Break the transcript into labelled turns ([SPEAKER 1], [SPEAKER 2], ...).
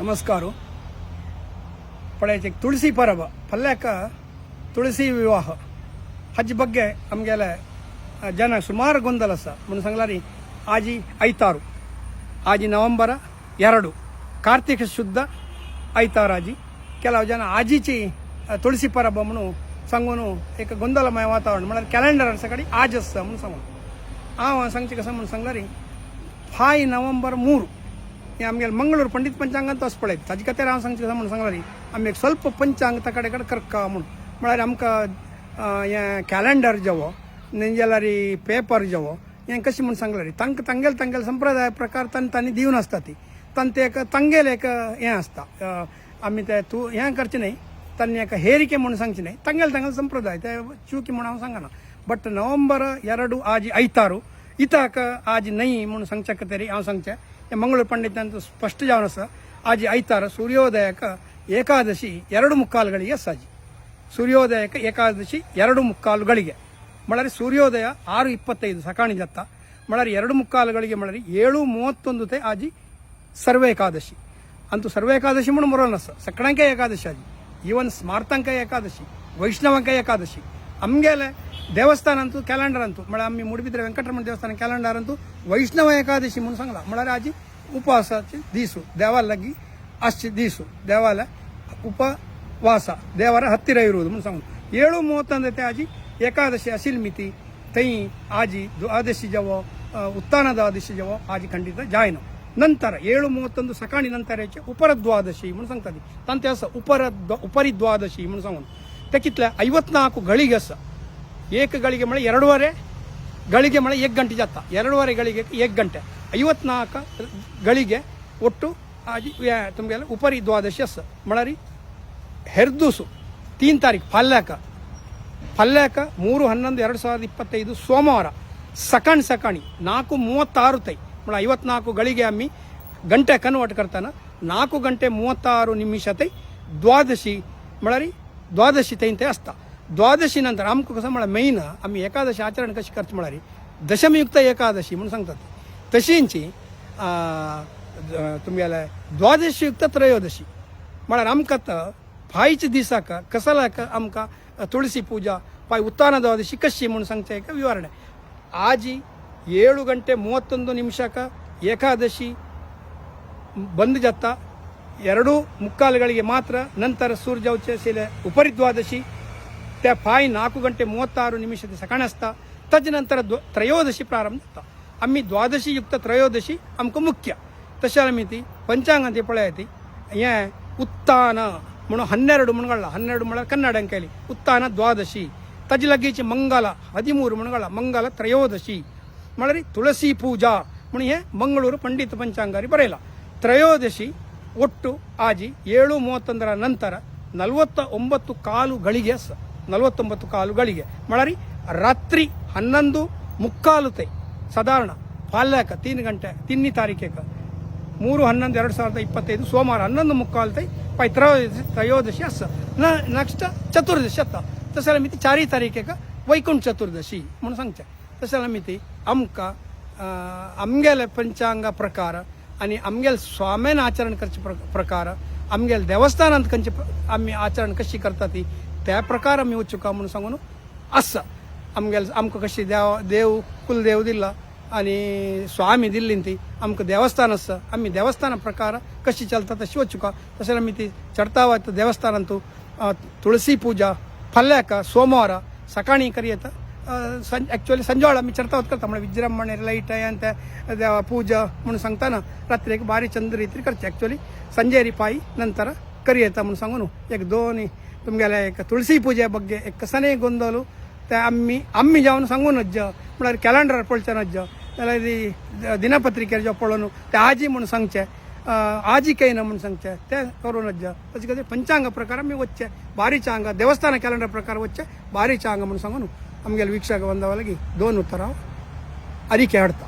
[SPEAKER 1] ನಮಸ್ಕಾರ. ಪಡೆಯಚೆ ತುಳಸಿ ಪರಬ ಪಲ್ಯಕ ತುಳಸಿ ವಿವಾಹ. ಹಜ್ ಬಗ್ಗೆ ನಮಗೆಲ್ಲ ಜನ ಸುಮಾರು ಗೊಂದಲ ಸಹ ಮುನ್ನ ಸಂಗ್ಲಾರಿ ಆಜಿ ಐತಾರು. ಆಜಿ ನವಂಬರ ಎರಡು. ಕಾರ್ತಿಕ ಶುದ್ಧ ಐತಾರಾಜಿ ಕೆಲವು ಜನ ಆಜಿಚಿ ತುಳಸಿ ತುಳಸಿ ಪರಬಮ್ಮನು ಸಂಗುನು ಏಕ ಗೊಂದಲಮಯ ವಾತಾವರಣ ಮಳೆ ಕ್ಯಾಲೆಂಡರ್ ಸಗಡಿ ಆಜಸ್ ಮುನ್ ಸಂಗ ಆ, ಸಂಚಿಕ ಸಂಬಂಧ ಸಂಗ್ಲಾರಿ ಫಾಯ್ ನವಂಬರ್ ಮೂರು. ಆಮೇಲೆ ಮಂಗಳೂರು ಪಂಡಿತ್ ಪಂಚಾಂಗ ಅಂತ ಹೊಸ್ಪಳೈತೆ ಅಜ್ಕತೆ ರಾಮ ಸಂಚಿತ ಸಂಬಂಧ ಸಂಗ್ರಹ ಆಮೇಲೆ ಸ್ವಲ್ಪ ಪಂಚಾಂಗ ತ ಕಡೆ ಕಡೆ ಕರ್ಕ ಅಮ್ಮನು ಮಳೆ ಅಮ್ಕ ಕ್ಯಾಲೆಂಡರ್ ಜವೋ ನಿಂಜೆಲ್ಲ ರೀ ಪೇಪರ್ ಜವೋ, ಏನು ಕಸಿ ಮುನ್ ಸಂಗ್ಲ ರೀ ತಂಕ ತಂಗೇಲ್ ತಂಗೇಲ್ ಸಂಪ್ರದಾಯ ಪ್ರಕಾರ ತನ್ನ ತನ್ನ ದೀವನ ಆಸ್ತತಿ ತೇಕ ತಂಗೇಲ್ ಏಕ ಏನು ಆಸ್ತ ಅಮಿತ ತೂ, ಏನು ಖರ್ಚಿನೈ? ತನ್ನ ಯಾಕೆ ಹೇರಿಕೆ ಮುಣ ಸಂಚಿನ ತಂಗೇಲ್ ತಂಗಲ್ ಸಂಪ್ರದಾಯ ಚೂಕಿ ಮುಣ ಸಂಗನ ಬಟ್ ನವೆಂಬರ್ ಎರಡು ಆಜಿ ಐತಾರು. ಇತಾಕ ಆಜಿ ನೈ ಮುಣ ಸಂಚಕತೆ ರೀ ಆ ಸಂಚ ಮಂಗಳೂರು ಪಂಡಿತನಂತೂ ಸ್ಪಷ್ಟ ಜಾವನಸ. ಆಜಿ ಐತಾರ ಸೂರ್ಯೋದಯಕ ಏಕಾದಶಿ ಎರಡು ಮುಕ್ಕಾಲುಗಳಿಗೆ ಸಾಜಿ ಸೂರ್ಯೋದಯಕ ಏಕಾದಶಿ ಎರಡು ಮುಕ್ಕಾಲುಗಳಿಗೆ. ಮಳರಿ ಸೂರ್ಯೋದಯ ಆರು ಇಪ್ಪತ್ತೈದು ಸಕಾಣಿದತ್ತ ಮಳರಿ ಎರಡು ಮುಕ್ಕಾಲುಗಳಿಗೆ ಮಳರಿ ಏಳು ಮೂವತ್ತೊಂದು ತೆ ಆಜಿ ಸರ್ವೇಕಾದಶಿ ಅಂತೂ ಸರ್ವೇಕಾದಶಿ ಮಣ್ಣು ಮುರೋನಸ ಸಕಣಂಕ ಏಕಾದಶಿ ಆಜಿ. ಈವನ್ ಸ್ಮಾರ್ತಂಕ ಏಕಾದಶಿ, ವೈಷ್ಣವಂಕ ಏಕಾದಶಿ. ಹಂಗೆಲೆ ದೇವಸ್ಥಾನ ಅಂತೂ ಕ್ಯಾಲೆಂಡರ್ ಅಂತೂ. ಅಮ್ಮಿ ಮುಡಿಬಿದ್ರೆ ವೆಂಕಟರಮಣ ದೇವಸ್ಥಾನ ಕ್ಯಾಲೆಂಡರ್ ಅಂತೂ ವೈಷ್ಣವ ಏಕಾದಶಿ ಮುನ್ಸಂಗಲ. ಮಳರಾಜಿ ಉಪವಾಸ ದೀಸು. ದೇವಾಲಗಿ ಅಷ್ಟು ದೀಸು. ದೇವಾಲಯ ಉಪವಾಸ. ದೇವರ ಹತ್ತಿರ ಇರುವುದು ಮುನ್ಸಂಗ ಏಳು ಮೂವತ್ತೊಂದತೆ ಆಜಿ. ಏಕಾದಶಿ ಅಸಿಲ್ ಮಿತಿ, ತೈ, ಆಜಿ ದ್ವಾದಶಿ ಜವೋ ಉತ್ಥಾನ ದ್ವಾದಶಿ ಜವೋ, ಆಜಿ ಖಂಡಿತ ಜಾಯ್ನ. ನಂತರ ಏಳು ಮೂವತ್ತೊಂದು ಸಕಾಣಿ ನಂತರ ಹೆಚ್ಚು ಉಪರದ್ವಾದಶಿ ಮುನ್ಸಂಗ್ತದೆ. ತಂತೆ ಉಪರ ಉಪರಿ ದ್ವಾದಶಿ ಮುನ್ಸಂಗ್ ತೆಕ್ಕಿತ್ಲೆ ಐವತ್ನಾಲ್ಕು ಗಳಿಗಸ ಅಸ ಏಕ ಗಳಿಗೆ ಮಳೆ ಎರಡೂವರೆ, ಗಳಿಗೆ ಮಳೆ ಏಕ್ ಗಂಟೆ ಜಾತ. ಎರಡೂವರೆ ಗಳಿಗೆ ಏಕ್ ಗಂಟೆ. ಐವತ್ನಾಲ್ಕು ಗಳಿಗೆ ಒಟ್ಟು ತುಂಬೆಲ್ಲ ಉಪರಿ ದ್ವಾದಶಿ ಅಸ ಮಳರಿ, ಹೆರ್ದೂಸು, ತೀನ್ ತಾರೀಕು ಪಲ್ಯಾಕ ಪಲ್ಯಾಕ ಮೂರು ಹನ್ನೊಂದು ಎರಡು ಸಾವಿರದ ಇಪ್ಪತ್ತೈದು ಸೋಮವಾರ. ಸಕಾಣಿ ಸಕಾಣಿ, ನಾಲ್ಕು ಮೂವತ್ತಾರು ತೈ. ಮಳ ಐವತ್ನಾಲ್ಕು ಗಳಿಗೆ ಅಮ್ಮಿ ಗಂಟೆ ಕನ್ವರ್ಟ್ ಕರ್ತಾನ. ನಾಲ್ಕು ಗಂಟೆ ಮೂವತ್ತಾರು ನಿಮಿಷ ತೈ ದ್ವಾದಶಿ, ಮಳರಿ, ದ್ವಾದಶಿ ತೈಂತೆ ಅಸ್ತ. ದ್ವಾದಶಿ ನಂತರ आमक कसं मला मेन आम्ही एकादशी आचरण कशी करतो म्हणारी दशमयुक्त एकादशी म्हणून सांगतात तशींची तुम्हाला द्वादशीयुक्त त्रयोदशी म्हळ्यार आमकां आतां फायच्या दिसाक कसलाक आमकां ತುಳಸಿ ಪೂಜಾ ಪಾಯ್ ಉತ್ಥಾನ ದ್ವಾದಶಿ ಕಶಿ म्हणून सांगचे एक विवरणೆ ಆಜಿ ಏಳು ಗಂಟೆ ಮೂವತ್ತೊಂದು ನಿಮಿಷಕ್ಕೆ ಏಕಾದಶಿ ಬಂದ್ ಜತ್ತ ಎರಡು ಮುಕ್ಕಾಲುಗಳಿಗೆ ಮಾತ್ರ ನಂತರ ಸೂರ್ಯ ಶಿಲೆ ಉಪರಿ ಮತ್ತೆ ಪಾಯಿ ನಾಲ್ಕು ಗಂಟೆ ಮೂವತ್ತಾರು ನಿಮಿಷದ ಸಕಣಸ್ಥ ತದನಂತರ ತ್ರಯೋದಶಿ ಪ್ರಾರಂಭ ಅಮ್ಮಿ ದ್ವಾದಶಿ ಯುಕ್ತ ತ್ರಯೋದಶಿ ಅಮ್ಕು ಮುಖ್ಯ. ತಶಾಲಮಿತಿ ಪಂಚಾಂಗಂತಿ ಪಳೆಯತಿ. ಏ, ಉತ್ತಾನ ಮುಣು ಹನ್ನೆರಡು ಮುಣಗಳ ಹನ್ನೆರಡು ಮುಣ ಕನ್ನಡ ಅಂಕೈಲಿ ಉತ್ತಾನ, ದ್ವಾದಶಿ. ತಜ್ಲಗೀಚಿ ಮಂಗಲ, ಹದಿಮೂರು ಮುಣಗಳ ಮಂಗಲ ತ್ರಯೋದಶಿ. ಮಳರಿ ತುಳಸಿ ಪೂಜಾ. ಮುಣಿಯೇ ಮಂಗಳೂರು ಪಂಡಿತ ಪಂಚಾಂಗಾರಿ ಬರೆಯಲ್ಲ. ತ್ರಯೋದಶಿ, ಒಟ್ಟು ಆಜಿ ಏಳು ಮೂವತ್ತೊಂದರ ನಂತರ ನಲವತ್ತ ಒಂಬತ್ತು ಕಾಲು ಗಳಿಗೆ ನಲವತ್ತೊಂಬತ್ತು ಕಾಲು ಗಳಿಗೆ ಮಳರಿ ರಾತ್ರಿ ಹನ್ನೊಂದು ಮುಕ್ಕಾಲು ತೈ ಸಾಧಾರಣ ಪಾಲ್ಯಾಕ ತೀನ್ ಗಂಟೆ ತಿನ್ನಿ ತಾರೀಕಿಗೆ ಮೂರು ಹನ್ನೊಂದು ಎರಡು ಸಾವಿರದ ಇಪ್ಪತ್ತೈದು ಸೋಮವಾರ ಹನ್ನೊಂದು ಮುಕ್ಕಾಲು ತೈ ಪೈ ತ್ರಯೋದಶಿ ತ್ರಯೋದಶಿ ಅಸ ನೆಕ್ಸ್ಟ್ ಚತುರ್ದಶಿ ಅತ್ತ तसं मिती चारही तारीखेक वैकुंठ चतुर्दशी म्हणून सांगचे तसं मिती आमकां आमगेल पंचांगा प्रकार आणि आमगेल स्वाम्यान आचरण करचे प्र- प्रकार आमगेल देवस्थान खंयचे आमी आचरण कशी करता ती त्या प्रकार आमी वचुका म्हणून सांगून आसा आमगेल आमकां कशी देव देव कुलदेव दिला आनी स्वामी दिल्ली ती आमकां देवस्थान आसा आमी देवस्थाना प्रकार कशी चलता तशी वचुका तशेंच आमी ती चडता वता देवस्थानांत तुळसी पुजा फाल्यांक सोमारा सकाळीं करयता ಸಂ ಆ್ಯಕ್ಚುಲಿ ಸಂಜೋಳ ಮಿಚ್ಚರ್ತಾ ಹೊತ್ಕೊಳ್ತಾವೆ ಮಳೆ ವಿಜೃಂಭಣೆ ಲೈಟ ಅಂತ ಪೂಜಾ ಮುಣ ಸಂಗ್ತಾನ ರಾತ್ರಿಗೆ ಭಾರಿ ಚಂದ ರೀತಿ ಖರ್ಚು ಆ್ಯಕ್ಚುಲಿ ಸಂಜೆ ರಿಪಾಯಿ, ನಂತರ ಕರಿಯತ್ತ ಮುಣ ಸಂಗನು ಯಾಕೆ ಧೋನಿ ತುಂಬೆಲ್ಲ ಯಾಕೆ ತುಳಸಿ ಪೂಜೆ ಬಗ್ಗೆ ಯಾಕೆ ಸನೆ ಗೊಂದಲು. ಅಮ್ಮಿ ಅಮ್ಮಿ ಜಾವನು ಸಂಗೂನು ಅಜ್ಜ. ಮುಳಾರಿ ಕ್ಯಾಲೆಂಡರ್ ಪೊಳ್ಚನ ಅಜ್ಜ. ಎಲ್ಲ ಇದು ದಿನಪತ್ರಿಕೆ ಜೊಪ್ಪಳನು ತೆ ಆಜಿ ಮುಣ ಸಂಚೆ ಆಜಿ ಕೈ ನಮ್ಮನ್ನು ಸಂಚೆ ತೇ ಅಜ್ಜ. ಅಜ್ಜಗದೆ ಪಂಚಾಂಗ ಪ್ರಕಾರ ಮೀ ಒಚ್ಚೆ. ಭಾರಿ ಚಾಂಗ, ದೇವಸ್ಥಾನ ಕ್ಯಾಲೆಂಡರ್ ಪ್ರಕಾರ ಒಚ್ಚೆ. ಭಾರಿ ಚಾಂಗ ಮುಣ ಸಂಗನು ನಮಗೆಲ್ಲ ವೀಕ್ಷಕ ಬಂದವಲಗಿ ದೋನ್ ಉತ್ತರ. ಅರಿಕೆ ಆಡ್ತಾ.